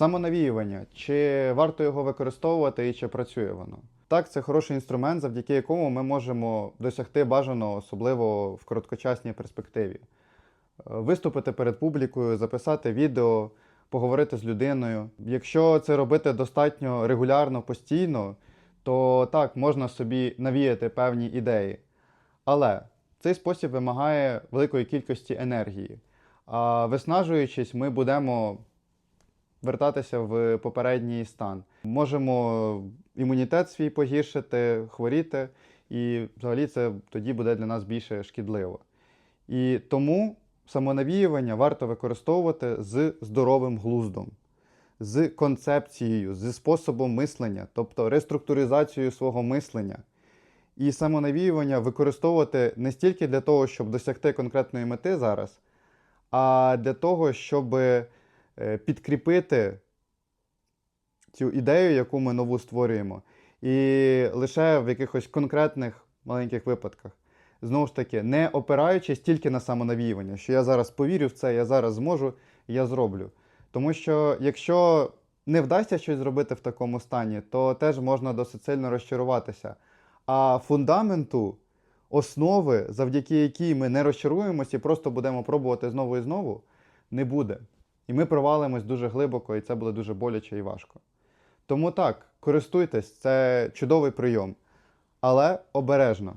Самонавіювання. Чи варто його використовувати і чи працює воно? Так, це хороший інструмент, завдяки якому ми можемо досягти бажаного, особливо в короткочасній перспективі. Е, Виступити перед публікою, записати відео, поговорити з людиною. Якщо це робити достатньо регулярно, постійно, то так, можна собі навіяти певні ідеї. Але цей спосіб вимагає великої кількості енергії. А виснажуючись, ми будемо вертатися в попередній стан. Можемо імунітет свій погіршити, хворіти, і взагалі це тоді буде для нас більше шкідливо. І тому самонавіювання варто використовувати з здоровим глуздом, з концепцією, зі способом мислення, тобто реструктуризацією свого мислення. І самонавіювання використовувати не стільки для того, щоб досягти конкретної мети зараз, а для того, щоб підкріпити цю ідею, яку ми нову створюємо, і лише в якихось конкретних маленьких випадках. Знову ж таки, не опираючись тільки на самонавіювання, що я зараз повірю в це, я зараз зможу, я зроблю. Тому що якщо не вдасться щось зробити в такому стані, то теж можна досить сильно розчаруватися. А фундаменту, основи, завдяки якій ми не розчаруємося і просто будемо пробувати знову і знову, не буде. І ми провалимось дуже глибоко, і це буде дуже боляче і важко. Тому так, користуйтесь, це чудовий прийом, але обережно.